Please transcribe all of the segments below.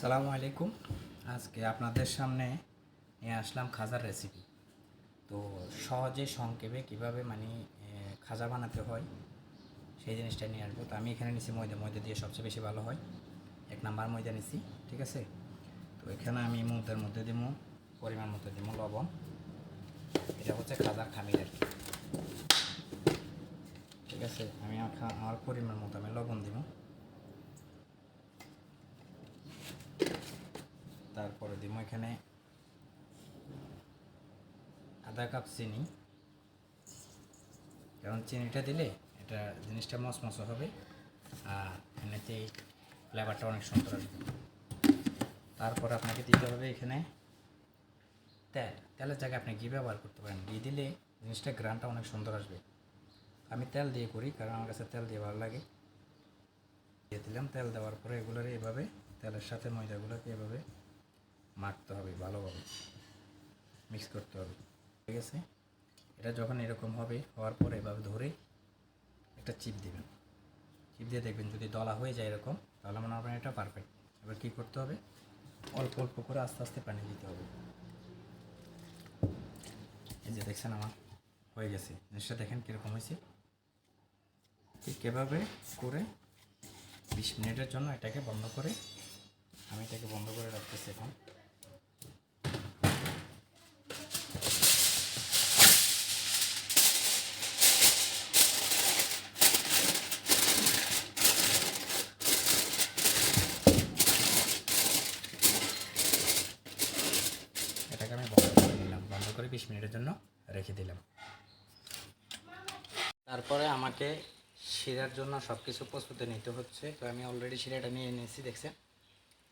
সালামু আলাইকুম। আজকে আপনাদের সামনে নিয়ে আসলাম খাজার রেসিপি তো সহজে সংক্ষেপে কীভাবে মানে খাজা বানাতে হয়, সেই জিনিসটা নিয়ে আসব। তো আমি এখানে নিছি ময়দা। ময়দা দিয়ে সবচেয়ে বেশি ভালো হয়। এক নাম্বার ময়দা নিছি, ঠিক আছে? তো এখানে আমি মুহূর্তের মধ্যে দিব, পরিমাণ মতো দিব লবণ। এটা হচ্ছে খাজার খামির আর কি। ঠিক আছে? আমি আমার পরিমাণ মতো আমি লবণ দিব। তারপরে দিব এখানে আধা কাপ চিনি। কারণ চিনিটা দিলে এটা জিনিসটা মচমচ হবে আর এমনিতে ফ্লেভারটা অনেক সুন্দর আসবে। তারপর আপনাকে দিতে হবে এখানে তেল। তেলের জায়গায় আপনি ঘি ব্যবহার করতে পারেন। ঘি দিলে জিনিসটা গ্রানটা অনেক সুন্দর আসবে। আমি তেল দিয়ে করি কারণ আমার কাছে তেল দিয়ে ভালো লাগে। দিয়ে দিলাম তেল দেওয়ার পরে এগুলোর এভাবে তেলের সাথে ময়দাগুলোকে এভাবে মাখতে হবে, ভালোভাবে মিক্স করতে হবে, ঠিক আছে? এটা যখন এরকম হবে, হওয়ার পরে এভাবে ধরে একটা চিপ দেবেন। চিপ দিয়ে দেখবেন যদি দলা হয়ে যায় এরকম, তাহলে মনে হবে এটা পারফেক্ট এবার কী করতে হবে? অল্প অল্প করে আস্তে আস্তে পানি দিতে হবে। এই যে দেখছেন আমার হয়ে গেছে। জিনিসটা দেখেন কীরকম হয়েছে। ঠিক এভাবে করে বিশ মিনিটের জন্য এটাকে বন্ধ করে, আমি এটাকে বন্ধ করে রাখতেছি এখন। বিশ মিনিটের জন্য রেখে দিলাম। তারপরে আমাকে শিরার জন্য সব কিছু প্রস্তুতি নিতে হচ্ছে। তো আমি অলরেডি শিরাটা নিয়ে নিয়েছি, দেখছেন?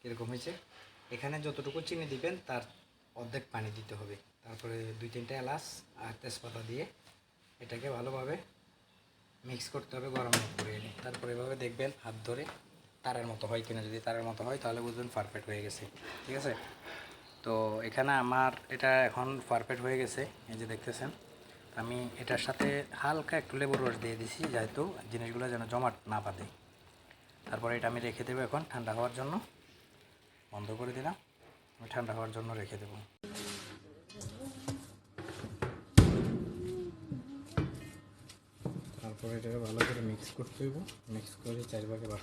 কীরকম হয়েছে? এখানে যতটুকু চিনি দিবেন, তার অর্ধেক পানি দিতে হবে। তারপরে দুই তিনটা এলাচ আর তেজপাতা দিয়ে এটাকে ভালোভাবে মিক্স করতে হবে, গরম করে এনে। তারপরে এভাবে দেখবেন হাত ধরে তারের মতো হয় কিনা, যদি তারের মতো হয়, তাহলে বুঝবেন পারফেক্ট হয়ে গেছে। ঠিক আছে? তো এখানে আমার এটা এখন পারফেক্ট হয়ে গেছে, এই যে দেখতেছেন। আমি এটার সাথে হালকা একটু লেবুর রস দিয়ে দিছি, যেহেতু জিনিসগুলো যেন জমাট না পাতে তারপরে এটা আমি রেখে দেবো এখন ঠান্ডা হওয়ার জন্য। বন্ধ করে দিলাম, আমি ঠান্ডা হওয়ার জন্য রেখে দেবো। তারপরে এটাকে ভালো করে মিক্স করতে হইব। মিক্স করে চার ভাগে ভাগ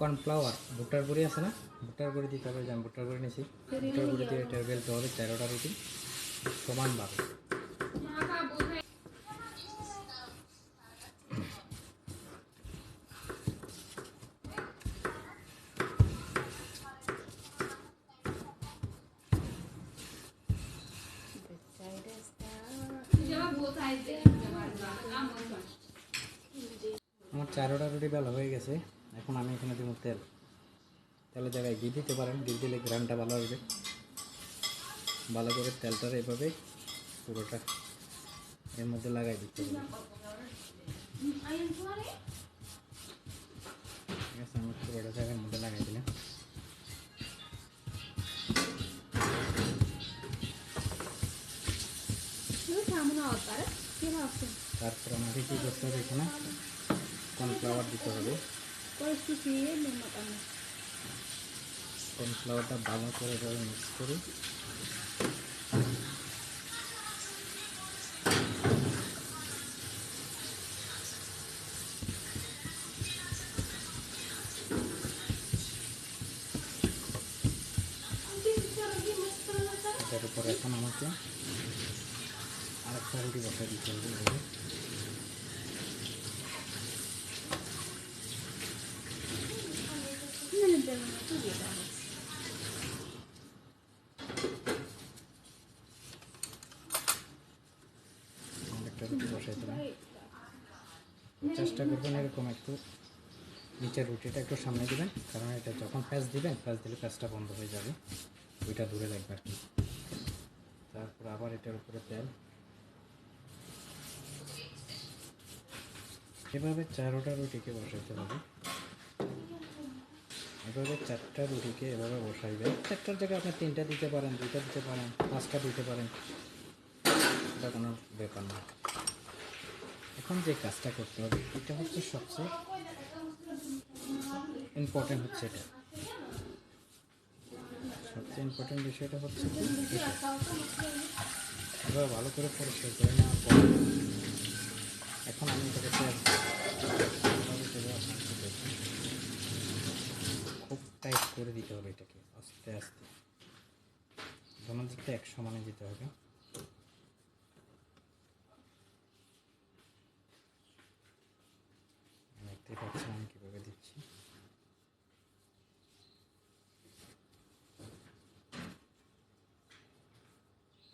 কর্নফ্লাওয়ার ভুট্টার গুঁড়ি আছে না? ভুট্টার গুঁড়ি দিতে হবে যে আমি ভুট্টার গুঁড়ি নিয়েছি ভুট্টার গুঁড়ি দিয়ে এটা বেলতে হবে, তেরোটা রুটি। সমানভাবে। যেমন আমার চারোটা রুটি বেলা হয়ে গেছে। এখন আমি এখানে দেবো তেল। তেলের জায়গায় ঘি দিতে পারেন। ঘি দিলে গ্রানটা ভালো আসবে ভালো করে তেলটার এভাবে পুরোটা এর মধ্যে লাগাই দিতে হবে। আমি পুরোটা জায়গার মধ্যে লাগাই দিলাম? তারপর আমাকে কী করতে হবে এখানে? কর্নফ্লাওয়ার দিতে হবে। Memang kamu. কর্নফ্লাওয়ারটা ভালো করে এভাবে মিক্স করে এটার উপর এখন আমাকে আরেকটা রুটি বসাই দিতে হবে একটা বসাই দিলাম চেষ্টা করবেন এরকম একটু নিচের রুটিটা একটু সামনে দিবেন, কারণ এটা যখন প্যাঁচ দিবেন প্যাঁচ দিলে প্যাঁচটা বন্ধ হয়ে যাবে। ওইটা দূরে রাখবে আর কি। তারপর আবার এটার উপরে তেল। এভাবে চারোটা রুটিকে বসাইতে হবে। এভাবে চারটা রুটিকে এভাবে বসাইবেন চারটার জায়গায় আপনি তিনটা দিতে পারেন, দুইটা দিতে পারেন, পাঁচটা দিতে পারেন। এটা কোনো ব্যাপার না। এখন যে কাজটা করতে হবে, এটা হচ্ছে সবচেয়ে ইম্পর্টেন্ট হচ্ছে এটা। সবচেয়ে ইম্পর্টেন্ট বিষয়টা হচ্ছে এবার ভালো করে পরিষ্কার করে পর এখন আমি এটাকে পেঁয়াজ দেবো। এভাবে দেবো আপনাকে দেখুন। খুব টাইট করে দিতে হবে এটাকে আস্তে আস্তে। দোনো দিকটা এক সমানে দিতে হবে। দেখতে পাচ্ছেন আমি কীভাবে দিচ্ছি।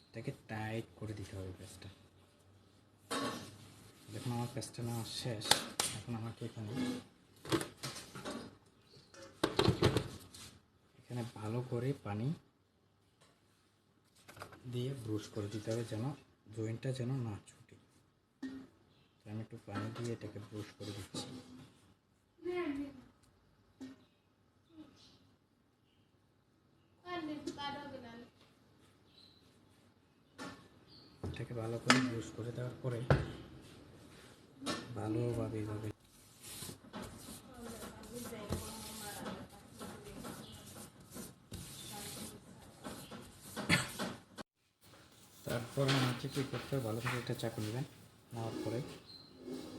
এটাকে টাইট করে দিতে হবে পেস্টটা দেখুন আমার পেস্টটা না শেষ, এখন আমাকে এখানে এখানে ভালো করে পানি দিয়ে ব্রুশ করে দিতে হবে যেন জয়েন্টটা যেন না ছুটে। আমি একটু পানি দিয়ে এটাকে ব্রুশ করে দিচ্ছি। এটাকে ভালো করে ব্রুশ করে দেওয়ার পরে ভালোভাবে তারপরে হচ্ছে কী করতে হবে, ভালো করে একটা চাকু নেবেন, নেওয়ার পরে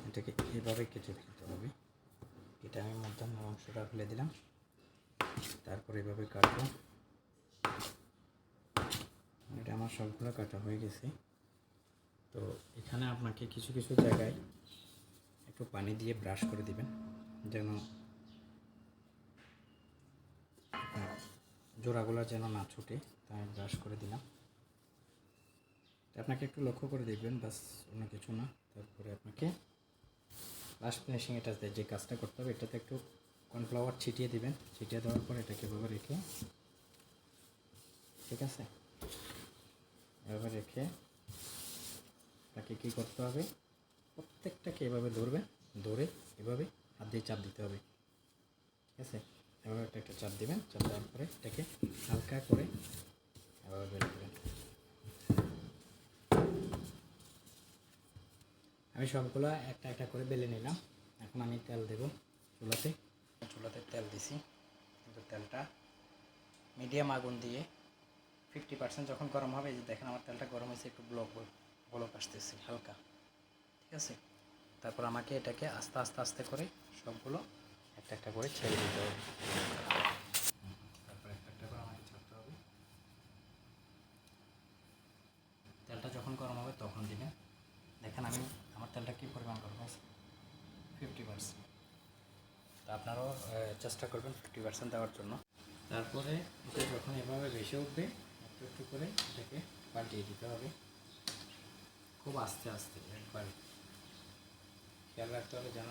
এটাকে এভাবে কেটে ফেলতে হবে। এটা আমি মধ্যাহ্ন অংশটা ফেলে দিলাম, তারপর এভাবে কাটবো। এটা আমার সবগুলো কাটা হয়ে গেছে। তো এখানে আপনাকে কিছু কিছু জায়গায় একটু পানি দিয়ে ব্রাশ করে দিবেন, যেন জোড়াগুলো যেন না ছুটে তাই ব্রাশ করে দিলাম। আপনাকে একটু লক্ষ্য করে দেখবেন, বাস অন্য কিছু না। তারপরে আপনাকে লাস্ট ফিনিশিং এটা যে কাজটা করতে হবে, এটাতে একটু কর্নফ্লাওয়ার ছিটিয়ে দিবেন। ছিটিয়ে দেওয়ার পর এটাকে এভাবে রেখে, ঠিক আছে? এভাবে রেখে তাকে কী করতে হবে? প্রত্যেকটাকে এভাবে ধরবেন, ধরে এভাবে হাত দিয়ে চাপ দিতে হবে। ঠিক আছে? এভাবে একটা একটা চাপ দেবেন, চাপ দেওয়ার পরে এটাকে হালকা করে এভাবে বের করবেন। আমি সবগুলো একটা একটা করে বেলে নিলাম। এখন আমি তেল দেব চুলাতে। চুলাতে তেল দিছি। কিন্তু তেলটা মিডিয়াম আগুন দিয়ে ফিফটি পার্সেন্ট যখন গরম হবে যে দেখেন আমার তেলটা গরম হয়েছে, একটু ব্লক ব্লক আসতেছে হালকা। ঠিক আছে? তারপর আমাকে এটাকে আস্তে আস্তে আস্তে করে সবগুলো একটা একটা করে ছেড়ে দিতে হবে। একটা একটা করে আমাকে তেলটা যখন গরম হবে তখন দিবেন দেখেন আমি তেলটা কী পরিমাণ গরম ফিফটি পার্সেন্ট তো আপনারাও চেষ্টা করবেন ফিফটি পার্সেন্ট দেওয়ার জন্য। তারপরে এটা যখন এভাবে ভেসে উঠবে, একটু একটু করে এটাকে পাল্টিয়ে দিতে হবে। খুব আস্তে আস্তে একবার। খেয়াল রাখতে হবে যেন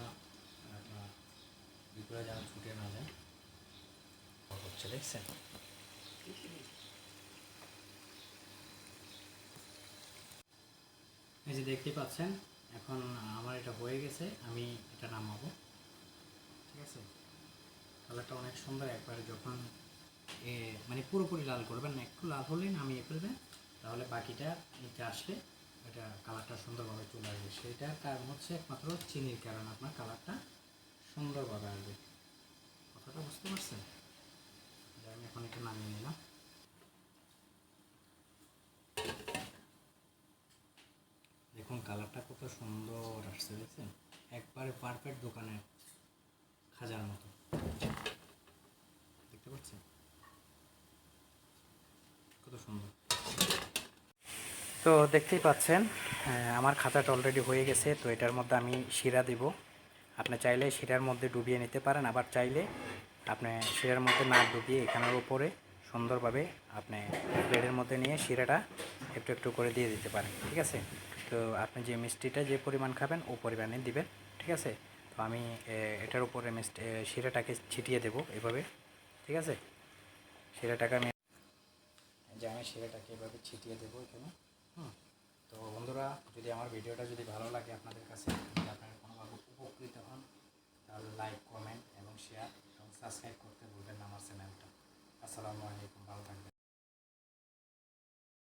আপনার বিপুলে যেন ছুটে না যায়। হচ্ছে দেখছেন? এই যে দেখতে পাচ্ছেন এখন আমার এটা হয়ে গেছে, আমি এটা নামাবো। ঠিক আছে? কালারটা অনেক সুন্দর একবারে যখন এ মানে পুরোপুরি লাল করবেন না, একটু লাল হলেই নামিয়ে ফেলবেন, তাহলে বাকিটা নিচে আসলে এটা কালারটা সুন্দরভাবে চলে আসবে। সেইটার কারণ হচ্ছে একমাত্র চিনির কারণ আপনার কালারটা সুন্দরভাবে আসবে। কথাটা বুঝতে পারছেন? আমি এখন এটা নামিয়ে নিলাম দেখুন কালারটা কত সুন্দর আসছে, দেখছেন? একবারে পারফেক্ট দোকানের খাজার মতো। দেখতে পাচ্ছেন? কত সুন্দর। তো দেখতেই পাচ্ছেন আমার খাতাটা অলরেডি হয়ে গেছে, তো এটার মধ্যে আমি শিরা দিব। আপনি চাইলে শিরার মধ্যে ডুবিয়ে নিতে পারেন, আবার চাইলে আপনি শিরার মধ্যে না ডুবিয়ে এখানের উপরে সুন্দরভাবে আপনি প্লেটের মধ্যে নিয়ে শিরাটা একটু একটু করে দিয়ে দিতে পারেন, ঠিক আছে? তো আপনি যে মিষ্টিটা যে পরিমাণ খাবেন, ও পরিমাণে দিবেন, ঠিক আছে? তো আমি এটার উপরে মিষ্ট শিরাটাকে ছিটিয়ে দেবো এভাবে, ঠিক আছে? শিরাটাকে আমি যে আমি শিরাটাকে এভাবে ছিটিয়ে দেবো এখানে, হুম? তো বন্ধুরা, যদি আমার ভিডিওটা যদি ভালো লাগে আপনাদের কাছে, যদি আপনারা কোনোভাবে উপকৃত হন, তাহলে লাইক, কমেন্ট এবং শেয়ার এবং সাবস্ক্রাইব করতে ভুলবেন না আমার চ্যানেলটা। আসসালামু আলাইকুম